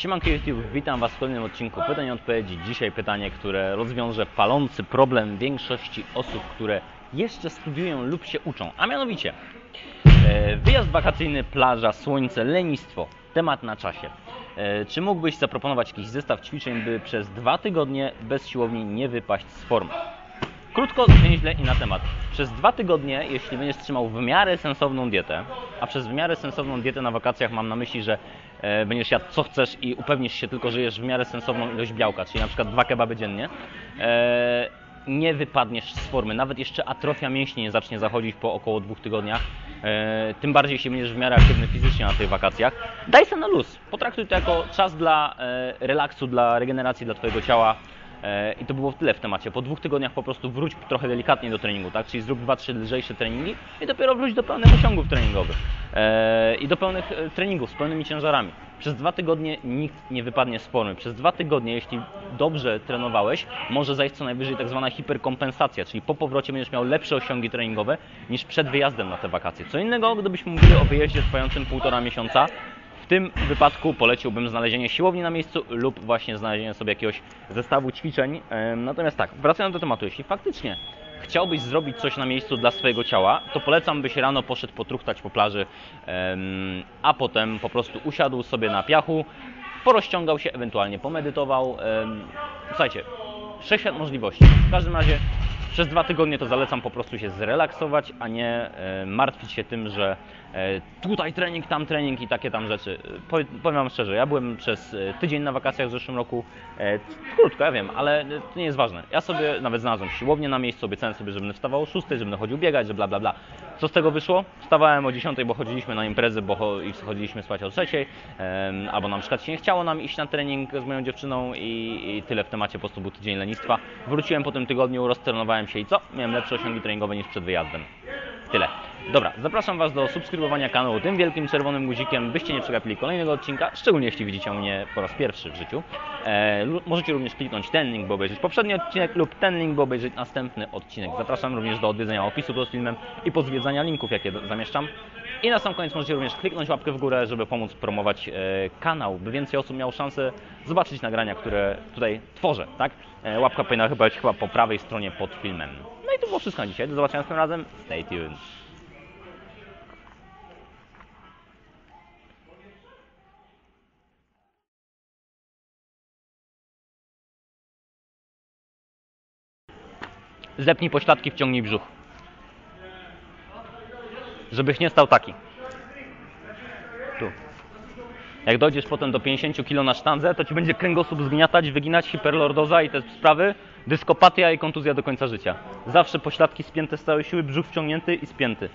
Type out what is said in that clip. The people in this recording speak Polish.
Siemanko YouTube, witam Was w kolejnym odcinku Pytań i Odpowiedzi. Dzisiaj pytanie, które rozwiąże palący problem większości osób, które jeszcze studiują lub się uczą, a mianowicie e, wyjazd wakacyjny, plaża, słońce, lenistwo, temat na czasie. E, Czy mógłbyś zaproponować jakiś zestaw ćwiczeń, by przez dwa tygodnie bez siłowni nie wypaść z formy? Krótko, zwięźle i na temat. Przez dwa tygodnie, jeśli będziesz trzymał w miarę sensowną dietę, a przez w miarę sensowną dietę na wakacjach mam na myśli, że e, będziesz jadł co chcesz i upewnisz się tylko, że jesz w miarę sensowną ilość białka, czyli na przykład dwa kebaby dziennie, e, nie wypadniesz z formy. Nawet jeszcze atrofia mięśni nie zacznie zachodzić po około dwóch tygodniach. E, tym bardziej, jeśli będziesz w miarę aktywny fizycznie na tych wakacjach. Daj sobie na luz. Potraktuj to jako czas dla relaksu, dla regeneracji dla Twojego ciała. E, I to było tyle w temacie. Po dwóch tygodniach po prostu wróć trochę delikatnie do treningu, tak? Czyli zrób dwa, trzy lżejsze treningi i dopiero wróć do pełnych osiągów treningowych. E, I do pełnych e, treningów z pełnymi ciężarami. Przez dwa tygodnie nikt nie wypadnie z formy. Przez dwa tygodnie, jeśli dobrze trenowałeś, może zajść co najwyżej tak zwana hiperkompensacja, czyli po powrocie będziesz miał lepsze osiągi treningowe niż przed wyjazdem na te wakacje. Co innego, gdybyśmy mówili o wyjeździe trwającym półtora miesiąca, w tym wypadku poleciłbym znalezienie siłowni na miejscu lub właśnie znalezienie sobie jakiegoś zestawu ćwiczeń. Natomiast tak, wracając do tematu, jeśli faktycznie chciałbyś zrobić coś na miejscu dla swojego ciała, to polecam, byś rano poszedł potruchtać po plaży, a potem po prostu usiadł sobie na piachu, porozciągał się, ewentualnie pomedytował. Słuchajcie, wszechświat możliwości. W każdym razie przez dwa tygodnie to zalecam po prostu się zrelaksować, a nie e, martwić się tym, że e, tutaj trening, tam trening i takie tam rzeczy. E, Powie- Powiem Wam szczerze, ja byłem przez tydzień na wakacjach w zeszłym roku, krótko, ja wiem, ale to nie jest ważne. Ja sobie nawet znalazłem siłownię na miejscu, obiecałem sobie, że będę wstawał o 6, że będę chodził biegać, że bla bla bla. Co z tego wyszło? Wstawałem o 10, bo chodziliśmy na imprezy, bo i chodziliśmy spać o 3, em, albo na przykład się nie chciało nam iść na trening z moją dziewczyną i, i tyle w temacie, po prostu był tydzień lenistwa. Wróciłem po tym tygodniu, roztrenowałem się i co? Miałem lepsze osiągi treningowe niż przed wyjazdem. Tyle. Dobra, zapraszam Was do subskrybowania kanału tym wielkim czerwonym guzikiem, byście nie przegapili kolejnego odcinka, szczególnie jeśli widzicie mnie po raz pierwszy w życiu. E, możecie również kliknąć ten link, by obejrzeć poprzedni odcinek lub ten link, by obejrzeć następny odcinek. Zapraszam również do odwiedzenia opisu pod filmem i pozwiedzania linków, jakie zamieszczam. I na sam koniec możecie również kliknąć łapkę w górę, żeby pomóc promować e, kanał, by więcej osób miało szansę zobaczyć nagrania, które tutaj tworzę, tak? E, łapka powinna chyba być chyba po prawej stronie pod filmem. No i to było wszystko na dzisiaj. Do zobaczenia następnym razem. Stay tuned. Zepnij pośladki, wciągnij brzuch. Żebyś nie stał taki. Tu. Jak dojdziesz potem do 50 kg na sztandze, to ci będzie kręgosłup zgniatać, wyginać, hiperlordoza i te sprawy, dyskopatia i kontuzja do końca życia. Zawsze pośladki spięte z całej siły, brzuch wciągnięty i spięty.